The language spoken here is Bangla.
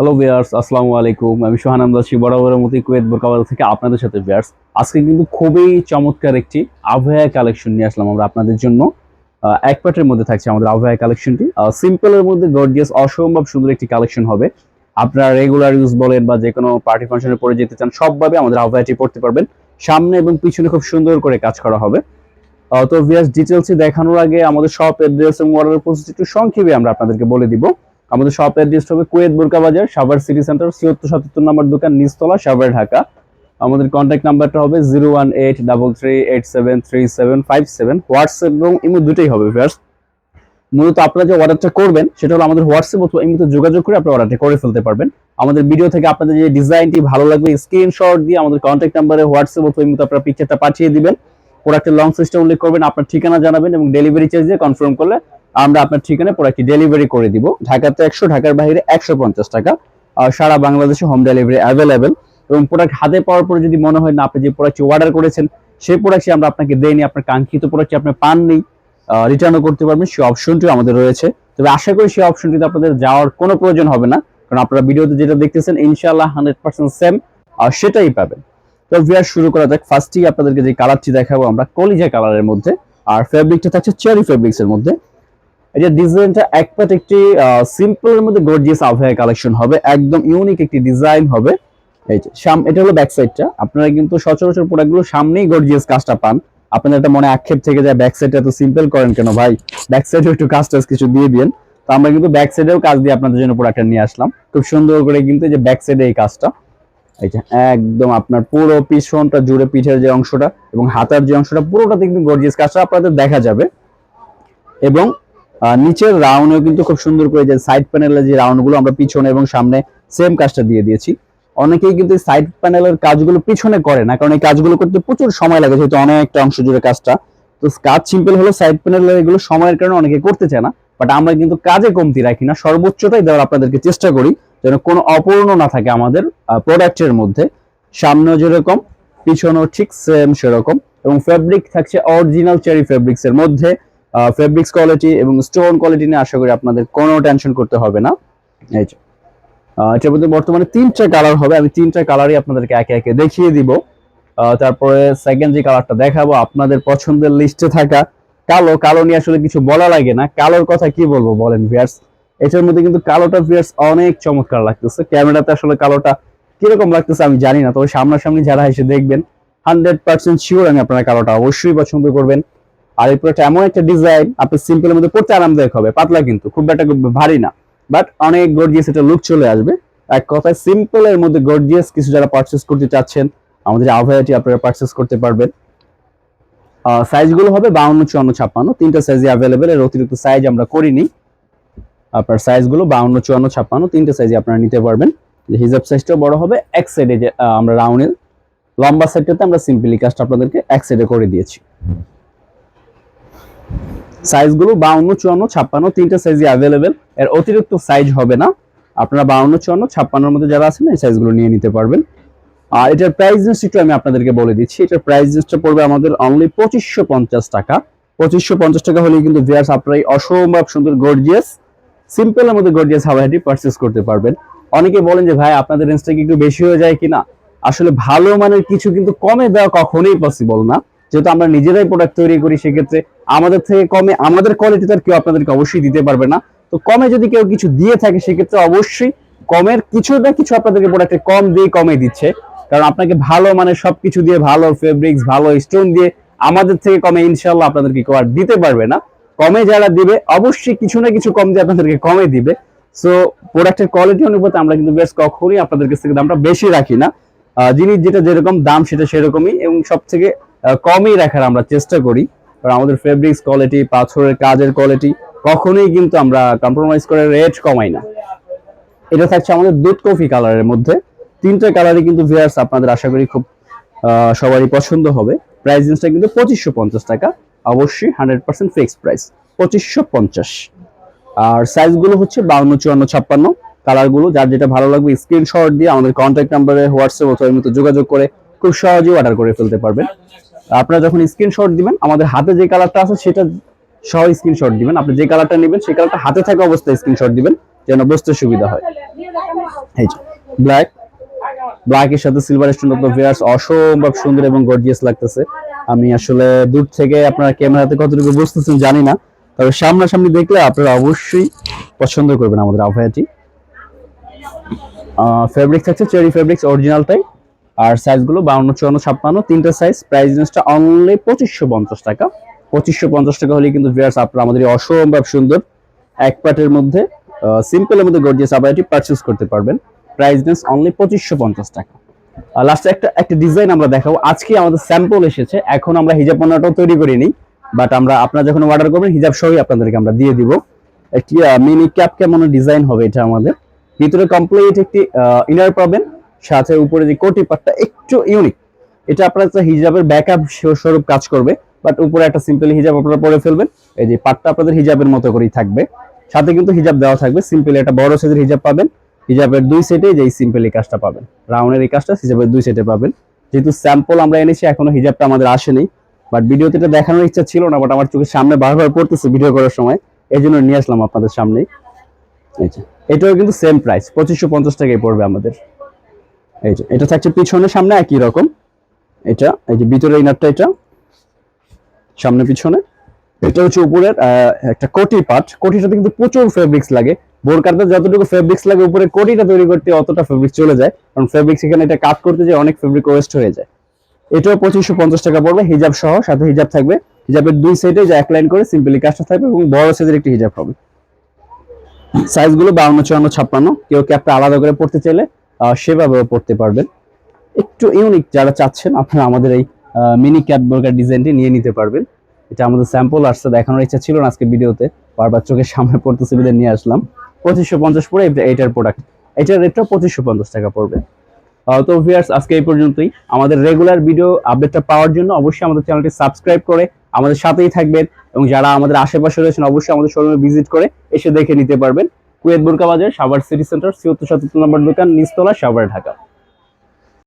হ্যালো বিয়ার্স আসসালামু আলাইকুম। আমি সোহান আমদাসি বরাবরের মতো কুয়েত বোরকাবাদ থেকে আপনাদের সাথে বিয়ার্স আজকে কিন্তু খুবই চমৎকার একটি আভয়া কালেকশন নিয়ে আসলাম আমরা আপনাদের জন্য। এক প্যাটের মধ্যে থাকছে আমাদের আভয়া কালেকশনটি। সিম্পলের মধ্যে গর্জিয়াস অসম্ভব সুন্দর একটি কালেকশন হবে। আপনারা রেগুলার ইউজ বলেন বা যে কোনো পার্টি ফাংশনে পরে যেতে চান, সবভাবে আমাদের আবহাওয়াটি পড়তে পারবেন। সামনে এবং পিছনে খুব সুন্দর করে কাজ করা হবে। তো ভিয়ার্স ডিটেলসে দেখানোর আগে আমাদের শপ অ্যাড্রেস এবং অর্ডার প্রসেস একটু সংক্ষেপে আমরা আপনাদেরকে বলে দিব। আমাদের শপ অ্যাড্রেস হবে কুয়েত বোরকা বাজার, সাভার সিটি সেন্টার ছিয়াত্তর সাতাত্তর নম্বর দোকান, নিচতলা, সাভার ঢাকা। আমাদের কন্ট্যাক্ট নাম্বারটা হবে zero one eight double three eight seven three seven five seven WhatsApp এবং ইমো দুটোই হবে ফার্স্ট মূলত আপনারা যে অর্ডারটা করবেন, সেটা হলো আমাদের হোয়াটসঅ্যাপ অথবা ইমোতে যোগাযোগ করে আপনি অর্ডারটা করে ফেলতে পারবেন। আমাদের ভিডিও থেকে আপনাদের যে ডিজাইনটি ভালো লাগবে স্ক্রিনশট দিয়ে আমাদের কন্ট্যাক্ট নাম্বারে হোয়াটসঅ্যাপ অথবা ইমোতে আপনারা পিকচারটা পাঠিয়ে দিবেন। প্রোডাক্টের লং সিস্টেম উল্লেখ করবেন, আপনার ঠিকানা জানাবেন এবং ডেলিভারি চার্জ দিয়ে কনফার্ম করলে আমরা আপনার ঠিকানায় প্রোডাক্টটি ডেলিভারি করে দিব। ঢাকাতে একশো, ঢাকার বাইরে একশো পঞ্চাশ টাকা। আর সারা বাংলাদেশে হোম ডেলিভারি অ্যাভেলেবেল এবং প্রোডাক্ট হাতে পাওয়ার পরে যদি মনে হয় না আপনি যে প্রোডাক্টটি অর্ডার করেছেন, সেই প্রোডাক্টটি আমরা আপনাকে দেইনি, আপনার কাঙ্ক্ষিত প্রোডাক্টটি আপনি পাননি রিটার্নও করতে পারবেন, সেই অপশনটিও আমাদের রয়েছে। তবে আশা করি সেই অপশনটিতে আপনাদের যাওয়ার কোনো প্রয়োজন হবে না, কারণ আপনারা ভিডিওতে যেটা দেখতেছেন, ইনশাআল্লাহ হান্ড্রেড পার্সেন্ট সেম আর সেটাই পাবেন। তো ভিয়ার শুরু করা যাক। ফার্স্টেই আপনাদেরকে যে কালারটি দেখাবো আমরা, কলিজা কালারের মধ্যে। আর ফেব্রিকটা থাকছে চেরি ফেব্রিক্স এর মধ্যে। যে ডিজাইনটা এক পাট একটি সিম্পল এর মধ্যে গর্জিয়াস আভয়া কালেকশন হবে, একদম ইউনিক একটি ডিজাইন হবে। এই যে এটা হলো ব্যাক সাইডটা আপনারা কিন্তু সচরাচর প্রোডাক্টগুলো সামনেই গর্জিয়াস কাজটা পান। আপনাদের একটা মনে আক্ষেপ থেকে যায় ব্যাক সাইডটা এত সিম্পল করেন কেন ভাই? ব্যাক সাইডেও একটু কাজ টাজ কিছু দিয়ে দিন তো আমরা কিন্তু ব্যাক সাইডেও কাজ দিয়ে আপনাদের জন্য প্রোডাক্টটা নিয়ে আসলাম। খুব সুন্দর করে কিন্তু যে ব্যাক সাইডে এই কাজটা। এই যে, একদম আপনার পুরো পিছনটা জুড়ে পিঠের যে অংশটা এবং হাতার যে অংশটা, পুরোটাতে কিন্তু গর্জিয়াস কাজটা আপনাদের দেখা যাবে। এবং নিচের রাউন্ডেও কিন্তু খুব সুন্দর করে যে সাইড প্যানেলের যে রাউন্ডগুলো আমরা পিছনে এবং সামনে সেম কাজটা দিয়ে দিয়েছি। অনেকেই কিন্তু সাইড প্যানেলের কাজগুলো পিছনে করে না, কারণ এই কাজগুলো করতে প্রচুর সময় লাগে, যেহেতু অনেকটা অংশ জুড়ে কাজটা। তো কাজ সিম্পল হলো সাইড প্যানেলের এগুলো সময়ের কারণে অনেকে করতে চায় না বাট আমরা কিন্তু কাজে কমতি রাখি না, সর্বোচ্চটাই দেওয়ার আপনাদেরকে চেষ্টা করি, যেন কোনো অপূর্ণ না থাকে আমাদের প্রোডাক্টের মধ্যে। সামনেও যেরকম, পিছনেও ঠিক সেম সেরকম, এবং ফেব্রিক থাকছে অরিজিনাল চেরি ফেব্রিক্স এর মধ্যে। ফেব্রিক্স কোয়ালিটি এবং স্টোন কোয়ালিটি নিয়ে আশা করি আপনাদের কোনো টেনশন করতে হবে না। এই যে এটার মধ্যে বর্তমানে তিনটা কালার হবে। আমি তিনটা কালারই আপনাদেরকে একে একে দেখিয়ে দিব। তারপরে সেকেন্ড যে কালারটা দেখাবো, আপনাদের পছন্দের লিস্টে থাকা কালো। কালো নিয়ে আসলে কিছু বলা লাগে না। কালোর কথা কি বলব বলেন ভিয়ার্স এটার মধ্যে কিন্তু কালোটা ভিয়ার্স অনেক চমৎকার লাগতেছে। ক্যামেরাতে আসলে কালোটা কীরকম লাগতেছে আমি জানি না, তবে সামনাসামনি যারা এসে দেখবেন হান্ড্রেড পার্সেন্ট শিওর আমি আপনারা কালোটা অবশ্যই পছন্দ করবেন। আর এই প্রোডাক্ট এমন একটা ডিজাইন আপনি সিম্পলের মধ্যে পড়তে আরামদায়ক হবে, পাতলা কিন্তু, খুব একটা ভারী না। বাট অনেক গর্জিয়াস একটা লুক চলে আসবে। এক কথায় সিম্পলের মধ্যে গর্জিয়াস কিছু যারা পারচেস করতে চাচ্ছেন, আমাদের আভয়াটি আপনারা পারচেস করতে পারবেন। সাইজগুলো হবে বাউন্ন, চুয়ান্ন, ছাপ্পান্ন। তিনটা সাইজে অ্যাভেলেবেল এর অতিরিক্ত সাইজ আমরা করিনি। আপনার সাইজগুলো বাউন্ন, চুয়ান্ন, ছাপ্পান্ন, তিনটা সাইজে আপনারা নিতে পারবেন। হিজাব সাইজটাও বড় হবে, এক সাইডে যে আমরা রাউন্ডের লম্বা সাইডটাতে আমরা সিম্পলি কাজটা আপনাদেরকে এক সাইডে করে দিয়েছি। সাইজগুলো বাউন্ন, চুয়ান্ন, ছাপ্পান্ন, তিনটা সাইজই অ্যাভেলেবেল এর অতিরিক্ত সাইজ হবে না। আপনারা বাউন্ন, চুয়ান্ন, ছাপ্পান্নর মধ্যে যারা আছেন এই সাইজগুলো নিয়ে নিতে পারবেন। আর এটার প্রাইস জিনিস একটু আমি আপনাদেরকে বলে দিচ্ছি। এটার প্রাইস জিনিসটা পড়বে আমাদের অনলি পঁচিশশো পঞ্চাশ টাকা। পঁচিশশো পঞ্চাশ টাকা হলে কিন্তু ভিয়ার্স আপনারা এই অসম্ভব সুন্দর গর্জিয়াস সিম্পলের মধ্যে গর্জিয়াস হাওয়াইটি পারচেস করতে পারবেন। অনেকে বলেন যে, ভাই, আপনাদের রেঞ্জটা কি একটু বেশি হয়ে যায় কিনা? আসলে ভালো মানের কিছু কিন্তু কমে দেওয়া কখনোই পসিবল না। যেহেতু আমরা নিজেরাই প্রোডাক্ট তৈরি করি, সেক্ষেত্রে আমাদের থেকে কমে, আমাদের কোয়ালিটি তার কেউ আপনাদেরকে অবশ্যই দিতে পারবে না। তো কমে যদি কেউ কিছু দিয়ে থাকে, সেক্ষেত্রে অবশ্যই কমের কিছু না কিছু আপনাদেরকে প্রোডাক্টে কম দিয়ে কমে দিচ্ছে। কারণ আপনাকে ভালো মানে সবকিছু দিয়ে, ভালো ফেব্রিক্স ভালো স্টোন দিয়ে আমাদের থেকে কমে ইনশাল্লাহ আপনাদেরকে কেউ আর দিতে পারবে না। কমে যারা দিবে, অবশ্যই কিছু না কিছু কম দিয়ে আপনাদেরকে কমে দিবে। সো প্রোডাক্টের কোয়ালিটি অনুপাতে আমরা কিন্তু বেশ কখনোই আপনাদের কাছ থেকে দামটা বেশি রাখি না। জিনিস যেটা যেরকম, দাম সেটা সেরকমই এবং সব থেকে কমই রাখার আমরা চেষ্টা করি। কারণ আমাদের ফেব্রিক্স কোয়ালিটি পাথরের কাজের কোয়ালিটি কখনোই কিন্তু আমরা কম্প্রোমাইজ করে রেট কমাই না। এটা থাকছে আমাদের দুধ কফি কালারের মধ্যে। তিনটা কালারই কিন্তু ভিয়ার্স আপনাদের আশা করি খুব সবারই পছন্দ হবে। প্রাইস জিনিসটা কিন্তু পঁচিশশো পঞ্চাশ টাকা। অবশ্যই হান্ড্রেড পার্সেন্ট ফিক্সড প্রাইস পঁচিশশো পঞ্চাশ। আর সাইজগুলো হচ্ছে বাউন্ন, চুয়ান্ন, ছাপ্পান্ন। কালারগুলো যার যেটা ভালো লাগবে স্ক্রিনশট দিয়ে আমাদের কন্ট্যাক্ট নাম্বারে হোয়াটসঅ্যাপ অথবা যোগাযোগ করে খুব সহজেই অর্ডার করে ফেলতে পারবেন। আপনারা যখন স্ক্রিনশট দিবেন, আমাদের হাতে যে কালারটা আছে সেটা সহ স্ক্রিনশট দিবেন। আপনি যে কালারটা নেবেন, সেই কালারটা হাতে থাকা অবস্থায় স্ক্রিনশট দিবেন, যেন বুঝতে সুবিধা হয়। এই যে ব্ল্যাক ব্ল্যাকের সাথে সিলভার স্টোন তো ভিয়ার্স অসম্ভব সুন্দর এবং গর্জিয়াস লাগতেছে। আমি আসলে দূর থেকে আপনারা ক্যামেরাতে কতটুকু বুঝতেছেন জানি না। তবে সামনাসামনি দেখলে আপনারা অবশ্যই পছন্দ করবেন আমাদের আভয়াটি ফেব্রিক থাকছে চেরি ফেব্রিক্স অরিজিনালটাই আর সাইজগুলো বাউন্ন, চুয়ান্ন, ছাপ্পান্ন, তিনটা সাইজ প্রাইস জিনিসটা অনলি পঁচিশশো পঞ্চাশ টাকা। পঁচিশশো পঞ্চাশ টাকা হলে কিন্তু ভিয়ার্স আপনারা আমাদের অসম্ভব সুন্দর এক পাটের মধ্যে সিম্পলের মধ্যে গর্জিয়াস আবাইটি পারচেস করতে পারবেন। প্রাইস রেঞ্জ অনলি পঁচিশশো পঞ্চাশ টাকা। লাস্টে একটা একটা ডিজাইন আমরা দেখাবো। আজকে আমাদের স্যাম্পল এসেছে, এখন আমরা হিজাব পণ্যটাও তৈরি করিনি বাট আমরা, আপনারা যখন অর্ডার করবেন হিজাব সহই আপনাদেরকে আমরা দিয়ে দিব। একটি মিনি ক্যাপ কেমন ডিজাইন হবে এটা আমাদের। ভিতরে কমপ্লিট একটি ইনার পাবেন। সাথে উপরে যে কোটি পাটটা একটু ইউনিক এটা আপনার হিজাবের ব্যাকআপ স্বরূপ কাজ করবে বাট উপরে একটা সিম্পল হিজাব আপনারা পরে ফেলবেন। এই যে পাটটা আপনাদের হিজাবের মতো করেই থাকবে। সাথে কিন্তু হিজাব দেওয়া থাকবে সিম্পল একটা বড় সাইজের হিজাব পাবেন। হিজাবের দুই সেটে যে সিম্পল এই কাজটা পাবেন। রাউন্ডের এই কাজটা হিজাবের দুই সেটে পাবেন। যেহেতু স্যাম্পল আমরা এনেছি, এখনও হিজাবটা আমাদের আসেনি। বাট ভিডিওতে এটা দেখানোর ইচ্ছা ছিল না বাট আমার চোখের সামনে বারবার পড়তেছে ভিডিও করার সময়। এই জন্য নিয়ে আসলাম আপনাদের সামনেই। এটাও কিন্তু সেম প্রাইস পঁচিশশো পঞ্চাশ টাকায় পড়বে আমাদের। এই যে, এটা থাকছে পিছনে সামনে একই রকম। এটা, এই যে ভিতরে ইনারটা এটা, সামনে পিছনে। এটা হচ্ছে উপরের একটা কোটি পাট। কোটিটাতে কিন্তু প্রচুর ফেব্রিক্স লাগে। বোরকারতে যতটুকু ফেব্রিক্স লাগে উপরে কোটিটা তৈরি করতে অতটা ফেব্রিক চলে যায়। কারণ ফেব্রিক্স এখানে এটা কাট করতে যায় অনেক ফেব্রিক ওয়েস্ট হয়ে যায়। এটাও পঁচিশশো পঞ্চাশ টাকা পড়বে হিজাব সহ, সাথে হিজাব থাকবে। হিজাবের দুই সাইডে যে এক লাইন করে সিম্পলি কাজটা থাকবে এবং বড় সাইজের একটি হিজাব হবে। সাইজগুলো বাউন্ন, চুয়ান্ন, ছাপ্পান্ন। কেউ ক্যাপটা আলাদা করে পড়তে চাইলে সেভাবেও পড়তে পারবেন। একটু ইউনিক যারা চাচ্ছেন, আপনারা আমাদের এই মিনি ক্যাপ বোরকার ডিজাইনটি নিয়ে নিতে পারবেন। এটা আমাদের স্যাম্পল আসছে, দেখানোর ইচ্ছা ছিল না আজকে ভিডিওতে। বারবার চোখের সামনে পড়তেছে বিধে নিয়ে আসলাম। পঁচিশশো পঞ্চাশ পড়ে এটা- এইটার প্রোডাক্ট এটার রেটটা পঁচিশশো পঞ্চাশ টাকা পড়বে। তো ভিউয়ার্স আজকে এই পর্যন্তই। আমাদের রেগুলার ভিডিও আপডেটটা পাওয়ার জন্য অবশ্যই আমাদের চ্যানেলটি সাবস্ক্রাইব করে আমাদের সাথেই থাকবেন এবং যারা আমাদের আশেপাশে রয়েছেন, অবশ্যই আমাদের শোরুমে ভিজিট করে এসে দেখে নিতে পারবেন। কুয়েত বোরকা বাজার সাভার সিটি সেন্টার ছিয়াত্তর সাতাত্তর নম্বর দোকান নিচতলা সাভার ঢাকা।